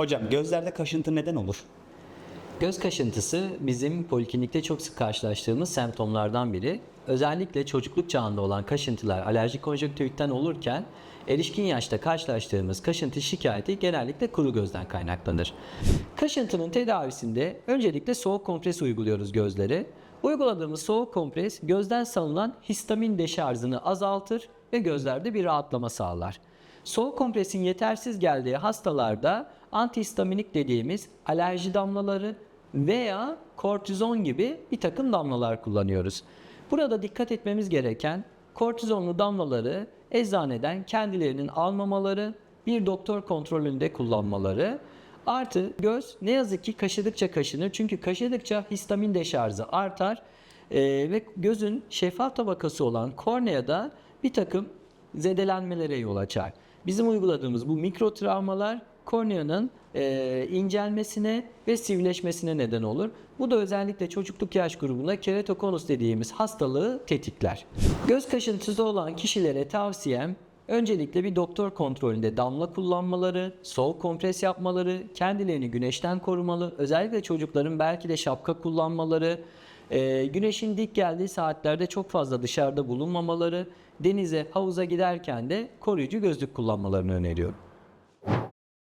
Hocam gözlerde kaşıntı neden olur? Göz kaşıntısı bizim poliklinikte çok sık karşılaştığımız semptomlardan biri. Özellikle çocukluk çağında olan kaşıntılar alerjik konjonktüritten olurken erişkin yaşta karşılaştığımız kaşıntı şikayeti genellikle kuru gözden kaynaklanır. Kaşıntının tedavisinde öncelikle soğuk kompres uyguluyoruz gözlere. Uyguladığımız soğuk kompres gözden salınan histamin deşarjını azaltır ve gözlerde bir rahatlama sağlar. Soğuk kompresin yetersiz geldiği hastalarda antihistaminik dediğimiz alerji damlaları veya kortizon gibi bir takım damlalar kullanıyoruz. Burada dikkat etmemiz gereken kortizonlu damlaları eczaneden kendilerinin almamaları, bir doktor kontrolünde kullanmaları Artı göz ne yazık ki kaşıdıkça kaşınır. Çünkü kaşıdıkça histamin deşarjı artar Ee, ve gözün şeffaf tabakası olan korneada bir takım zedelenmelere yol açar. Bizim uyguladığımız bu mikro travmalar korneanın e, incelmesine ve sivrileşmesine neden olur. Bu da özellikle çocukluk yaş grubunda keratokonus dediğimiz hastalığı tetikler. Göz kaşıntısı olan kişilere tavsiyem Öncelikle bir doktor kontrolünde damla kullanmaları, soğuk kompres yapmaları, kendilerini güneşten korumalı, özellikle çocukların belki de şapka kullanmaları, e, güneşin dik geldiği saatlerde çok fazla dışarıda bulunmamaları, denize, havuza giderken de koruyucu gözlük kullanmalarını öneriyorum.